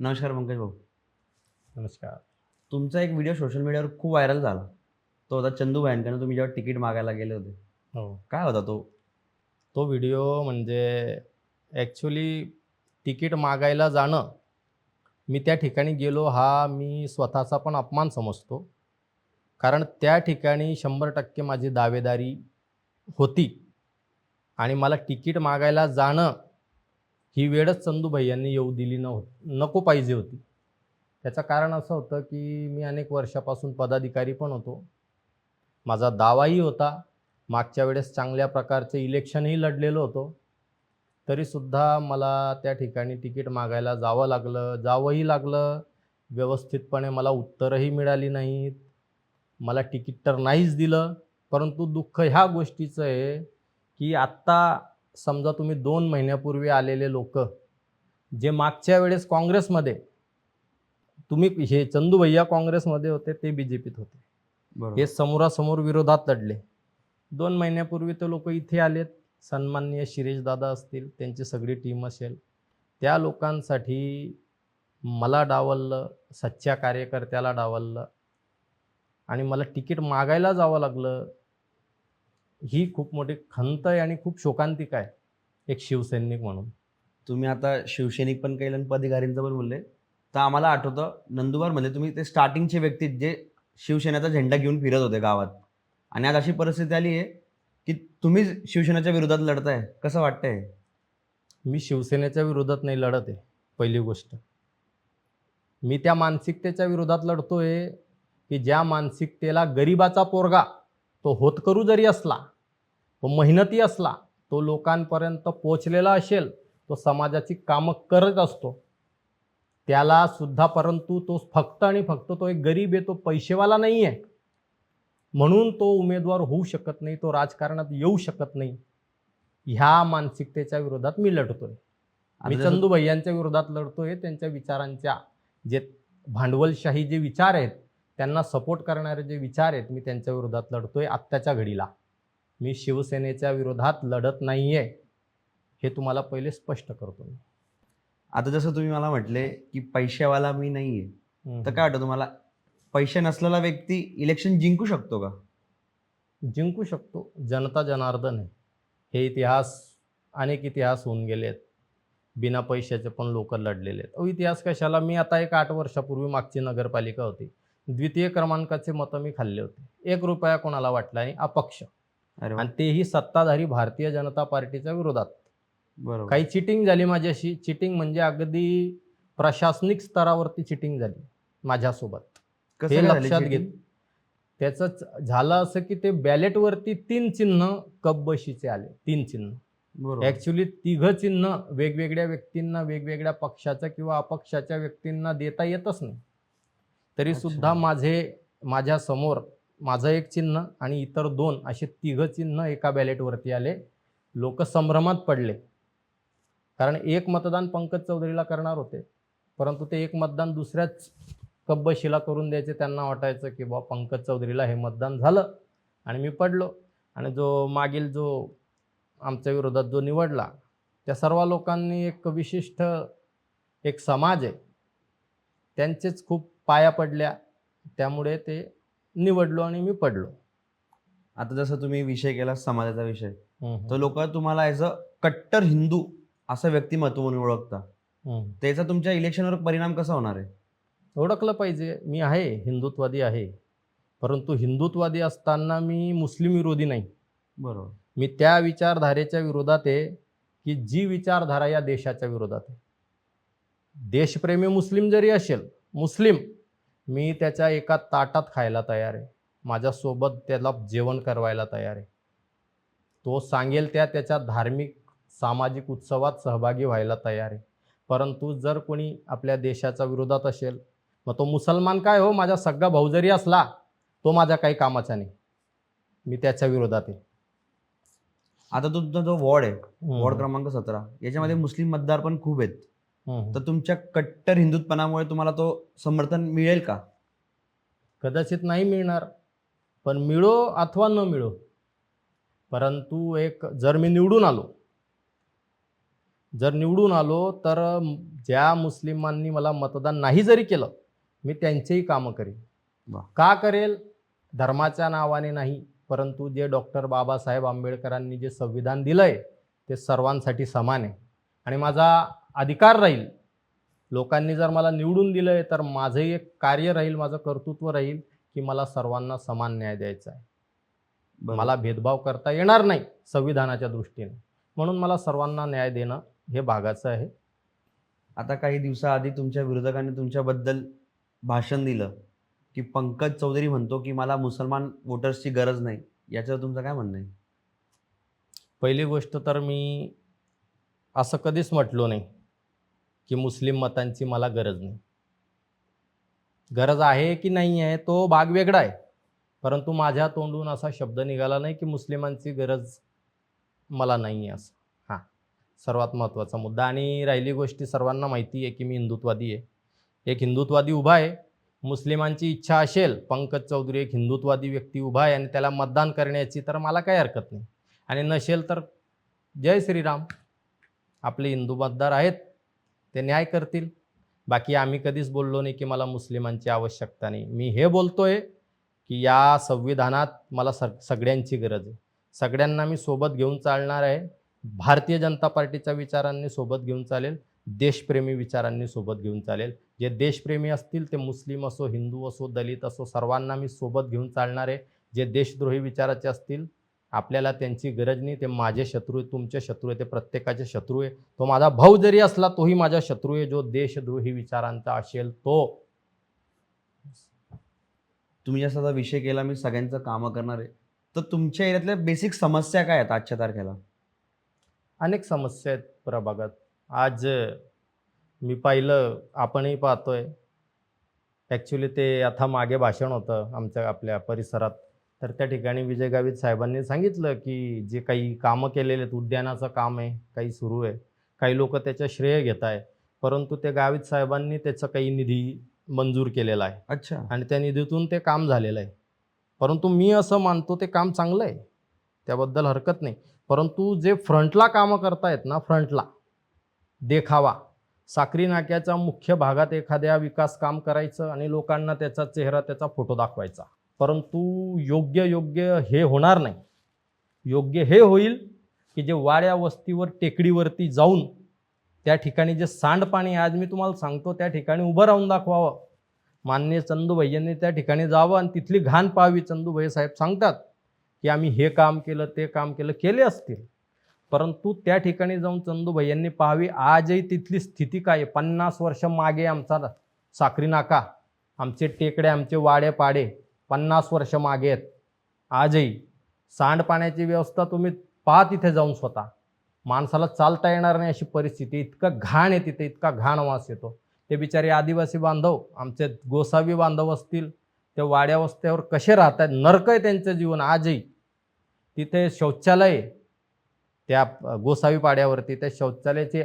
नमस्कार पंकज भाऊ. नमस्कार. तुमचा एक व्हिडिओ सोशल मीडियावर खूप व्हायरल झाला. तो होता चंदू भायंकरनं तुम्ही जेव्हा तिकीट मागायला गेले होते. हो. काय होता तो? तो व्हिडिओ म्हणजे ॲक्च्युली तिकीट मागायला जाणं मी त्या ठिकाणी गेलो हा मी स्वतःचा पण अपमान समजतो. कारण त्या ठिकाणी शंभर टक्के माझी दावेदारी होती. आणि मला तिकीट मागायला जाणं ही वेळच चंदूभाई यांनी येऊ दिली नव्ह नको पाहिजे होती. त्याचं कारण असं होतं की मी अनेक वर्षापासून पदाधिकारी पण होतो. माझा दावाही होता. मागच्या वेळेस चांगल्या प्रकारचे इलेक्शनही लढलेलो होतो. तरीसुद्धा मला त्या ठिकाणी तिकीट मागायला जावं लागलं. जावंही लागलं. व्यवस्थितपणे मला उत्तरही मिळाली नाहीत. मला तिकीट तर नाहीच दिलं. परंतु दुःख ह्या गोष्टीचं आहे की आत्ता समजा तुम्ही दोन महिन्यापूर्वी आलेले लोक जे मागच्या वेळेस काँग्रेसमध्ये तुम्ही हे चंदू भैया काँग्रेसमध्ये होते ते बी जे पीत होते हे समोरासमोर विरोधात लढले. दोन महिन्यापूर्वी ते लोक इथे आलेत. सन्माननीय शिरीष दादा असतील त्यांची सगळी टीम असेल. त्या लोकांसाठी मला डावललं सच्च्या कार्यकर्त्याला डावललं आणि मला तिकीट मागायला जावं लागलं. ही खूप मोठी खंत आहे आणि खूप शोकांतिक आहे एक शिवसैनिक म्हणून. तुम्ही आता शिवसैनिक पण केलं आणि पदाधिकारींचं पण बोलले. तर आम्हाला आठवतं नंदुरबारमध्ये तुम्ही ते स्टार्टिंगचे व्यक्ती जे शिवसेनेचा झेंडा घेऊन फिरत होते गावात. आणि आज अशी परिस्थिती आली आहे की तुम्ही शिवसेनेच्या विरोधात लढताय कसं वाटतंय? मी शिवसेनेच्या विरोधात नाही लढत आहे पहिली गोष्ट. मी त्या मानसिकतेच्या विरोधात लढतोय की ज्या मानसिकतेला गरिबाचा पोरगा तो होतकरू जरी असला तो मेहनती असला तो लोकांपर्यंत पोचलेला असेल तो समाजाची कामं करत असतो. त्याला सुद्धा परंतु तो फक्त आणि फक्त तो एक गरीब आहे तो पैसेवाला नाही आहे म्हणून तो उमेदवार होऊ शकत नाही तो राजकारणात येऊ शकत नाही. ह्या मानसिकतेच्या विरोधात मी लढतोय. मी चंदू भैयांच्या विरोधात लढतोय त्यांच्या विचारांच्या जे भांडवलशाही जे विचार आहेत त्यांना सपोर्ट करणारे जे विचार आहेत मी त्यांच्या विरोधात लढतोय आत्ताच्या घडीला. मी शिवसेनेच्या विरोधात लढत नाहीये हे तुम्हाला पहिले स्पष्ट करतो मी. आता जसं तुम्ही मला म्हटले की पैशावाला मी नाहीये हम्म. तर काय वाटतं तुम्हाला? पैसे नसलेला व्यक्ती इलेक्शन जिंकू शकतो का? जिंकू शकतो. जनता जनार्दन आहे. हे इतिहास अनेक इतिहास होऊन गेले आहेत बिना पैशाचे पण लोक लढलेले आहेत. इतिहास कशाला? मी आता एक आठ वर्षापूर्वी मागची नगरपालिका होती. द्वितीय क्रमांकाचे मतं मी खाल्ले होते. एक रुपया कोणाला वाटला नाही अपक्ष. आणि तेही सत्ताधारी भारतीय जनता पार्टीच्या विरोधात. बरोबर. काही चिटिंग झाली माझ्याशी. चिटिंग म्हणजे अगदी प्रशासनिक स्तरावरती चिटिंग झाली माझ्यासोबत. कसं हे लक्षात? घेत त्याचं झालं असं की ते बॅलेटवरती तीन चिन्ह कपबशीचे आले. तीन चिन्ह. ऍक्च्युली तिघ चिन्ह वेगवेगळ्या व्यक्तींना वेगवेगळ्या पक्षाच्या किंवा अपक्षाच्या व्यक्तींना देता येतच नाही. तरी. सुद्धा माझे माझ्यासमोर माझं एक चिन्ह आणि इतर दोन असे तिघ चिन्ह एका बॅलेटवरती आले. लोक संभ्रमात पडले. कारण एक मतदान पंकज चौधरीला करणार होते. परंतु ते एक मतदान दुसऱ्याच कब्बशीला करून द्यायचे. त्यांना वाटायचं की बा पंकज चौधरीला हे मतदान झालं आणि मी पडलो. आणि जो मागील जो आमच्या विरोधात जो निवडला त्या सर्व लोकांनी एक विशिष्ट एक समाज आहे. त्यांचेच खूप पाया पडल्या त्यामुळे ते निवडलो आणि मी पडलो. आता जसं तुम्ही विषय केला समाजाचा विषय तर लोक तुम्हाला ॲज अ कट्टर हिंदू असं व्यक्तिमत्व म्हणून ओळखता. त्याचा तुमच्या इलेक्शनवर परिणाम कसा होणार आहे? ओळखलं पाहिजे मी आहे हिंदुत्वादी आहे. परंतु हिंदुत्वादी असताना मी मुस्लिम विरोधी नाही. बरोबर. मी त्या विचारधारेच्या विरोधात आहे की जी विचारधारा या देशाच्या विरोधात आहे. देशप्रेमी मुस्लिम जरी असेल मुस्लिम मी त्याच्या एका ताटात खायला तयार आहे. माझ्यासोबत त्याला जेवण करवायला तयार आहे. तो सांगेल त्या त्याच्या धार्मिक सामाजिक उत्सवात सहभागी व्हायला तयार आहे. परंतु जर कोणी आपल्या देशाच्या विरोधात असेल मग तो मुसलमान काय हो? माझा सगळा भाऊ जरी असला तो माझ्या काही कामाचा नाही. मी त्याच्या विरोधात आहे. आता तुमचा जो वॉर्ड आहे. वॉर्ड. क्रमांक सतरा. याच्यामध्ये मुस्लिम मतदार पण खूप आहेत. तर तुमच्या कट्टर हिंदुत्वपणामुळे तुम्हाला तो समर्थन मिळेल का? कदाचित नाही मिळणार पण मिळो अथवा न मिळो परंतु एक जर मी निवडून आलो जर निवडून आलो तर ज्या मुस्लिमांनी मला मतदान नाही जरी केलं मी त्यांचेही कामं करेन. का करेल? धर्माच्या नावाने नाही परंतु जे डॉक्टर बाबासाहेब आंबेडकरांनी जे संविधान दिलंय ते सर्वांसाठी समान आहे. आणि माझा अधिकार राहील. लोकांनी जर मला निवडून दिलंय तर माझंही एक कार्य राहील माझं कर्तृत्व राहील की मला सर्वांना समान न्याय द्यायचा आहे. मला भेदभाव करता येणार नाही संविधानाच्या दृष्टीने. म्हणून मला सर्वांना न्याय देणं हे भागाचं आहे. आता काही दिवसाआधी तुमच्या विरोधकांनी तुमच्याबद्दल भाषण दिलं की पंकज चौधरी म्हणतो की मला मुसलमान वोटर्सची गरज नाही. याच्यावर तुमचं काय म्हणणं आहे? पहिली गोष्ट तर मी असं कधीच म्हटलो नाही. की मुस्लिम मतांची मला गरज नाही. गरज आहे की नाही आहे तो भाग वेगळा आहे. परंतु माझ्या तोंडून असा शब्द निघाला नाही की मुस्लिमांची गरज मला नाही आहे असं. हां सर्वात महत्त्वाचा मुद्दा. आणि राहिली गोष्टी सर्वांना माहिती आहे की मी हिंदुत्वादी आहे. एक हिंदुत्वादी उभा आहे. मुस्लिमांची इच्छा असेल पंकज चौधरी एक हिंदुत्वादी व्यक्ती उभा आहे आणि त्याला मतदान करण्याची तर मला काही हरकत नाही. आणि नसेल तर जय श्रीराम. आपले हिंदू मतदार आहेत. ते न्याय करतील. बाकी आम्ही कधीच बोललो नाही की मला मुस्लिमांची आवश्यकता नाही. मी हे बोलतोय की या संविधानात मला स सगळ्यांची गरज आहे. सगळ्यांना मी सोबत घेऊन चालणार आहे. भारतीय जनता पार्टीच्या विचारांनी सोबत घेऊन चालेल. देशप्रेमी विचारांनी सोबत घेऊन चालेल. जे देशप्रेमी असतील ते मुस्लिम असो हिंदू असो दलित असो सर्वांना मी सोबत घेऊन चालणार आहे. जे देशद्रोही विचाराचे असतील आपल्याला त्यांची गरज नाही ते माझे शत्रू आहे तुमचे शत्रू आहे ते प्रत्येकाचे शत्रू आहे. तो माझा भाऊ जरी असला तोही माझा शत्रू आहे जो देशद्रोही विचारांचा असेल तो. तुम्ही जसा विषय केला मी सगळ्यांचं कामं करणार आहे. तर तुमच्या एरियातल्या बेसिक समस्या काय आहेत आजच्या तारखेला? अनेक समस्या आहेत प्रभागात. आज मी पाहिलं आपणही पाहतोय. ॲक्च्युली ते आता मागे भाषण होतं आमच्या आपल्या परिसरात. तर त्या ठिकाणी विजय गावित साहेबांनी सांगितलं की जे काही कामं केलेले आहेत उद्यानाचं काम आहे काही सुरू आहे. काही लोक त्याचं श्रेय घेत आहे परंतु ते गावित साहेबांनी त्याचं काही निधी मंजूर केलेला आहे. अच्छा. आणि त्या निधीतून ते काम झालेलं आहे. परंतु मी असं मानतो ते काम चांगलं आहे. त्याबद्दल हरकत नाही. परंतु जे फ्रंटला कामं करतायत ना फ्रंटला देखावा साक्री नाक्याच्या मुख्य भागात एखाद्या विकास काम करायचं आणि लोकांना त्याचा चेहरा त्याचा फोटो दाखवायचा. परंतु योग्य योग्य हे होणार नाही. योग्य हे होईल की जे वाड्या वस्तीवर टेकडीवरती जाऊन त्या ठिकाणी जे सांडपाणी आज मी तुम्हाला सांगतो त्या ठिकाणी उभं राहून दाखवावं. मान्य चंदूभैयांनी त्या ठिकाणी जावं आणि तिथली घाण पाहावी चंदूभाई साहेब सांगतात की आम्ही हे काम केलं ते काम केलं केले असतील. परंतु त्या ठिकाणी जाऊन चंदूभैयांनी पाहावी आजही तिथली स्थिती काय आहे? पन्नास वर्ष मागे आमचा साखरी नाका आमचे टेकडे आमचे वाडे पाडे पन्नास वर्ष मागे आहेत. आजही सांडपाण्याची व्यवस्था तुम्ही पहा तिथे जाऊन स्वतः. माणसाला चालता येणार नाही अशी परिस्थिती. इतकं घाण आहे तिथे इतका घाण वास येतो. ते बिचारे आदिवासी बांधव आमचे गोसावी बांधव असतील ते वाड्या वस्त्यावर कसे राहतात नरक आहे त्यांचं जीवन आजही. तिथे शौचालय आहे. त्या गोसावी पाड्यावरती त्या शौचालयाचे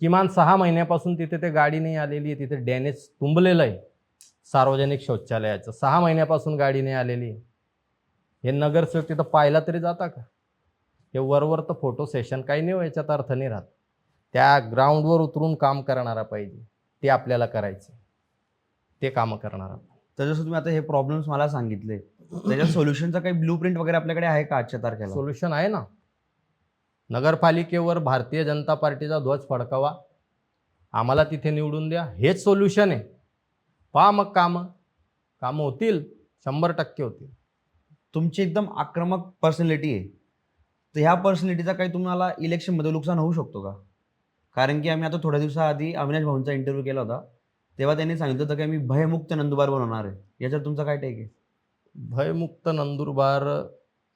किमान सहा महिन्यापासून तिथे ते गाडी नाही आलेली आहे तिथे डॅमेज तुंबलेलं आहे. सार्वजनिक शौचालयाचं. सहा महिन्यापासून गाडी नाही आलेली. हे नगरसेवक तिथं पाहिला तरी जाता का? हे वरवर तर फोटो सेशन काही नाही हो, याच्यात अर्थ नाही राहत. त्या ग्राउंडवर उतरून काम करणारा पाहिजे. ते आपल्याला करायचे ते कामं करणारा. जसं तुम्ही आता हे प्रॉब्लेम्स मला सांगितले. त्याच्या सोल्युशनचा काही ब्लू प्रिंट वगैरे आपल्याकडे आहे का आजच्या तारखेला? सोल्युशन आहे ना. नगरपालिकेवर भारतीय जनता पार्टीचा ध्वज फडकावा. आम्हाला तिथे निवडून द्या. हेच सोल्युशन आहे. पहा मग कामं कामं होतील शंभर टक्के होतील. तुमची एकदम आक्रमक पर्सनॅलिटी आहे. तर ह्या पर्सनॅलिटीचा काही तुम्हाला इलेक्शनमध्ये नुकसान होऊ शकतो का? कारण की आम्ही आता थोड्या दिवसाआधी अविनाश भाऊंचा इंटरव्ह्यू केला होता. तेव्हा त्यांनी सांगितलं होतं की आम्ही भयमुक्त नंदुबार बनवणार आहे. याच्यावर तुमचा काय टेक आहे? भयमुक्त नंदुरबार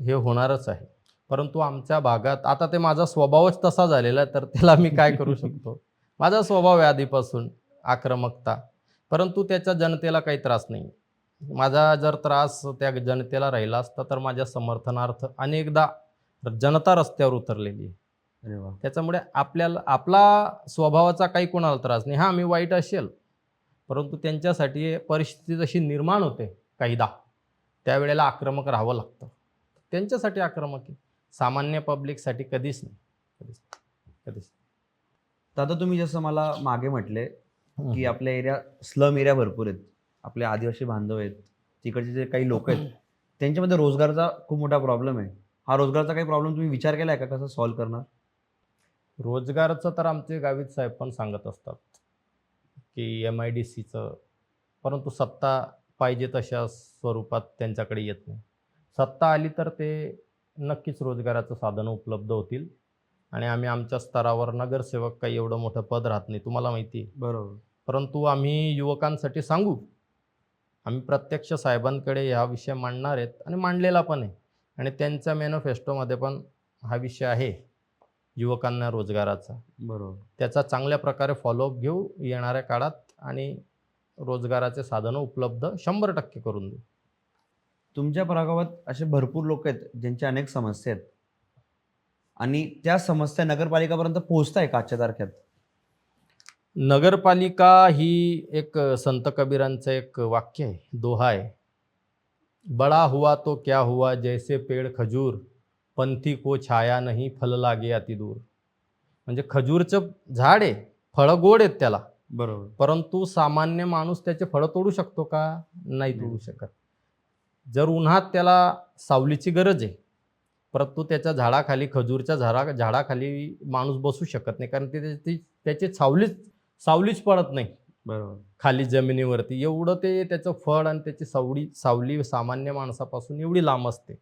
हे होणारच आहे. परंतु आमच्या भागात आता ते माझा स्वभावच तसा झालेला आहे तर त्याला मी काय करू शकतो? माझा स्वभाव आहे आधीपासून आक्रमकता. परंतु त्याच्या जनतेला काही त्रास नाही. माझा जर त्रास त्या जनतेला राहिला असता तर माझ्या समर्थनार्थ अनेकदा जनता रस्त्यावर उतरलेली आहे. त्याच्यामुळे आपल्याला आपला स्वभावाचा काही कोणाला त्रास नाही. हां मी वाईट असेल. परंतु त्यांच्यासाठी परिस्थिती जशी निर्माण होते कायदा त्यावेळेला आक्रमक राहावं लागतं. त्यांच्यासाठी आक्रमक आहे. सामान्य पब्लिकसाठी कधीच नाही. कधीच नाही. कधीच आता तुम्ही जसं मला मागे म्हटले की. आपल्या एरिया स्लम एरिया भरपूर आहेत. आपले आदिवासी बांधव आहेत. तिकडचे जे काही लोक आहेत त्यांच्यामध्ये रोजगारचा खूप मोठा प्रॉब्लेम आहे. हा रोजगारचा काही प्रॉब्लेम तुम्ही विचार केलाय का? कसं सॉल्व्ह करणार? रोजगाराचं तर आमचे गावित साहेब पण सांगत असतात की एम आय डी सीचं परंतु सत्ता पाहिजे तशा स्वरूपात त्यांच्याकडे येत नाही. सत्ता आली तर ते नक्कीच रोजगाराचं साधनं उपलब्ध होतील. आणि आम्ही आमच्या स्तरावर नगरसेवक काही एवढं मोठं पद राहत नाही तुम्हाला माहिती आहे. बरोबर. परंतु आम्ही युवकांसाठी सांगू आम्ही प्रत्यक्ष साहेबांकडे हा विषय मांडणार आहेत आणि मांडलेला पण आहे. आणि त्यांच्या मॅनिफेस्टोमध्ये पण हा विषय आहे युवकांना रोजगाराचा. बरोबर. त्याचा चांगल्या प्रकारे फॉलोअप घेऊ येणाऱ्या काळात आणि रोजगाराचे साधनं उपलब्ध शंभर टक्के करून देऊ. तुमच्या प्रभागात असे भरपूर लोक आहेत ज्यांच्या अनेक समस्या आहेत. आणि त्या समस्या नगरपालिकापर्यंत पोहोचत आहे का आजच्या तारखेत? नगरपालिका ही एक संत कबीरांचं एक वाक्य आहे दोहा आहे. बडा हुआ तो क्या हुआ जैसे पेड़ खजूर पंथी को छाया नहीं फल लागे अति दूर. म्हणजे खजूरचं झाड आहे फळं गोड आहेत त्याला. बरोबर. परंतु सामान्य माणूस त्याचे फळं तोडू शकतो का? नाही तोडू शकत. जर उन्हात त्याला सावलीची गरज आहे परंतु त्याच्या झाडाखाली खजूरच्या झाडा झाडाखाली माणूस बसू शकत नाही. कारण ते त्याची सावलीच सावलीच पडत नाही. बरोबर. खाली जमिनीवरती. एवढं ते त्याचं फळ आणि त्याची सावली सावली सामान्य माणसापासून एवढी लांब असते.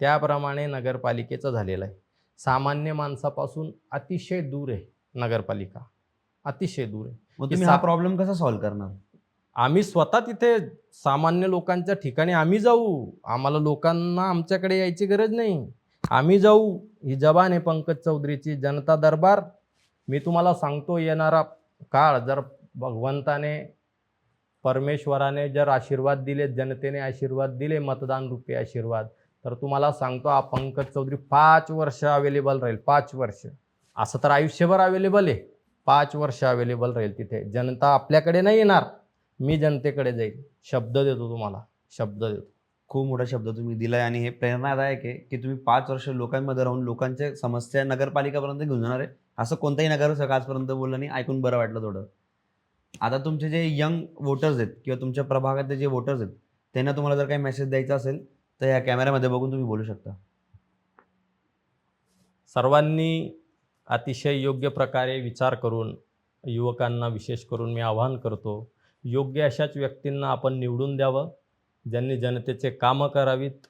त्याप्रमाणे नगरपालिकेचं झालेलं आहे. सामान्य माणसापासून अतिशय दूर आहे नगरपालिका. अतिशय दूर आहे. हा प्रॉब्लेम कसा सॉल्व्ह करणार? आम्ही स्वतः तिथे सामान्य लोकांच्या ठिकाणी आम्ही जाऊ. आम्हाला लोकांना आमच्याकडे यायची गरज नाही. आम्ही जाऊ ही जबान आहे पंकज चौधरीची जनता दरबार. मी तुम्हाला सांगतो येणारा काळ जर भगवंताने परमेश्वराने जर आशीर्वाद दिले जनतेने आशीर्वाद दिले मतदान रूपी आशीर्वाद तर तुम्हाला सांगतो हा पंकज चौधरी पाच वर्ष अवेलेबल राहील पाच वर्ष. असं तर आयुष्यभर अवेलेबल आहे. पाच वर्ष अवेलेबल राहील तिथे. जनता आपल्याकडे नाही येणार मी जनतेकडे जाईल. शब्द देतो तुम्हाला शब्द देतो. खूप मोठा शब्द तुम्ही दिलाय आणि हे प्रेरणादायक आहे की तुम्ही पाच वर्ष लोकांमध्ये राहून लोकांच्या समस्या नगरपालिकापर्यंत घेऊन जाणार आहे. असं कोणताही नगरसेवक आजपर्यंत बोललं नाही ऐकून बरं वाटलं थोडं. आता तुमचे जे यंग वोटर्स आहेत किंवा तुमच्या प्रभागातले जे वोटर्स आहेत त्यांना तुम्हाला जर काही मेसेज द्यायचा असेल तर या कॅमेऱ्यामध्ये बघून तुम्ही बोलू शकता. सर्वांनी अतिशय योग्य प्रकारे विचार करून युवकांना विशेष करून मी आवाहन करतो योग्य अशाच व्यक्तींना आपण निवडून द्यावं. ज्यांनी जनतेचे कामं करावीत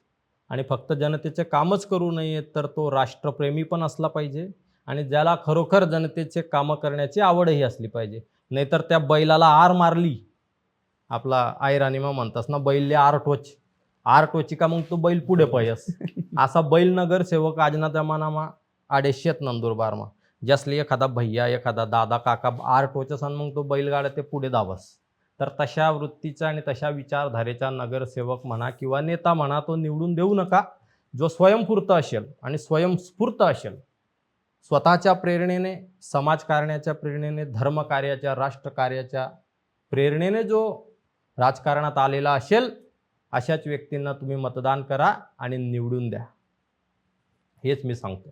आणि फक्त जनतेचे कामच करू नये तर तो राष्ट्रप्रेमी पण असला पाहिजे आणि ज्याला खरोखर जनतेचे कामं करण्याची आवडही असली पाहिजे. नाहीतर त्या बैलाला आर मारली. आपला आई राणीमा म्हणतास ना बैलले आर टोच. आर टोची का मग तो बैल पुढे पयस असा बैल नगरसेवक आजना जमानामा आडेशेत नंदुरबारमा जसली एखादा भैया एखादा दादा काका आर टोचस आणि मग तो बैलगाड्या ते पुढे धावस. तर तशा वृत्तीचा आणि तशा विचारधारेचा नगरसेवक म्हणा किंवा नेता म्हणा तो निवडून देऊ नका. जो स्वयंस्फूर्त असेल आणि स्वयंस्फूर्त असेल स्वतःच्या प्रेरणेने समाजकारण्याच्या प्रेरणेने धर्मकार्याच्या राष्ट्रकार्याच्या प्रेरणेने जो राजकारणात आलेला असेल अशाच व्यक्तींना तुम्ही मतदान करा आणि निवडून द्या. हेच मी सांगतो.